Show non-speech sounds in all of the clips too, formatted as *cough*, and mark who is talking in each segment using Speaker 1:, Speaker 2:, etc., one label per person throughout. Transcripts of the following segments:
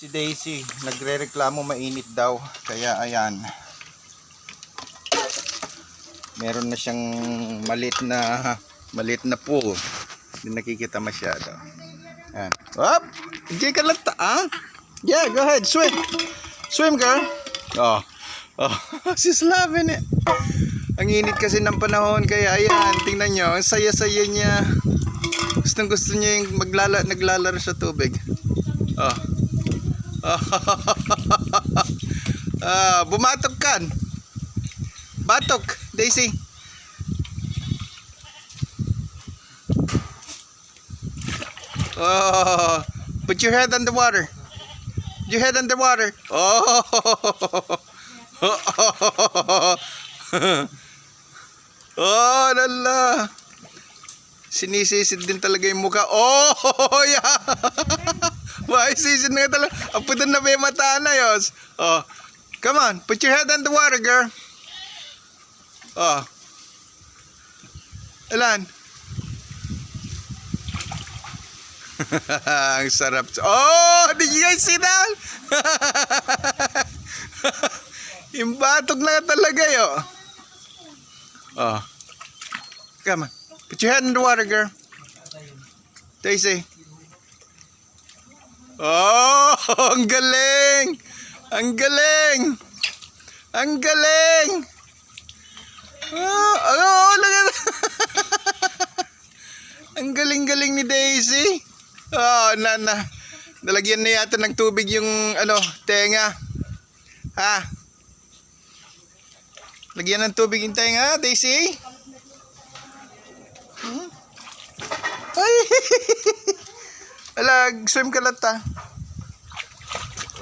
Speaker 1: Si Daisy, nagre-reklamo mainit daw. Kaya ayan. Meron na siyang malit na malit na pool. Hindi nakikita masyado. Ayan. Up! Diyan ka lang ta, ah? Yeah, go ahead. Swim. Swim, girl. Oh. Oh, *laughs* she's loving it. Ang init kasi ng panahon kaya ayan, tingnan nyo, ang saya-saya niya. Gustong gusto niya yung maglala, naglalaro sa tubig. Oh. *laughs* ah, bumatok kan. Batok, Daisy. Oh, put your head the water. Your head the water. Oh. *laughs* oh, lala. Sinisisid din talaga yung mukha. Oh, *laughs* yeah. Why sisid na talaga? Aputan na ba yung mata na yos? Oh. Come on, put your head on the water, girl. Oh. Ilan? *laughs* Ang sarap. Oh, did you guys see that? *laughs* yung batok na talaga yo. Oh. Come on. Put your head in the water, girl. Daisy. Oh, *laughs* ang galing. Ang galing. Ang galing. Oh, oh, at Ang galing-galing ni Daisy. Oh, na, na. Nalagyan na yata ng tubig yung ano, tenga. Ha? Lagyan ng tubig yung tenga, Daisy. Alag, swim ka lang ta.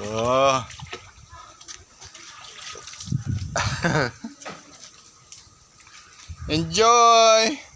Speaker 1: Oh. *laughs* Enjoy!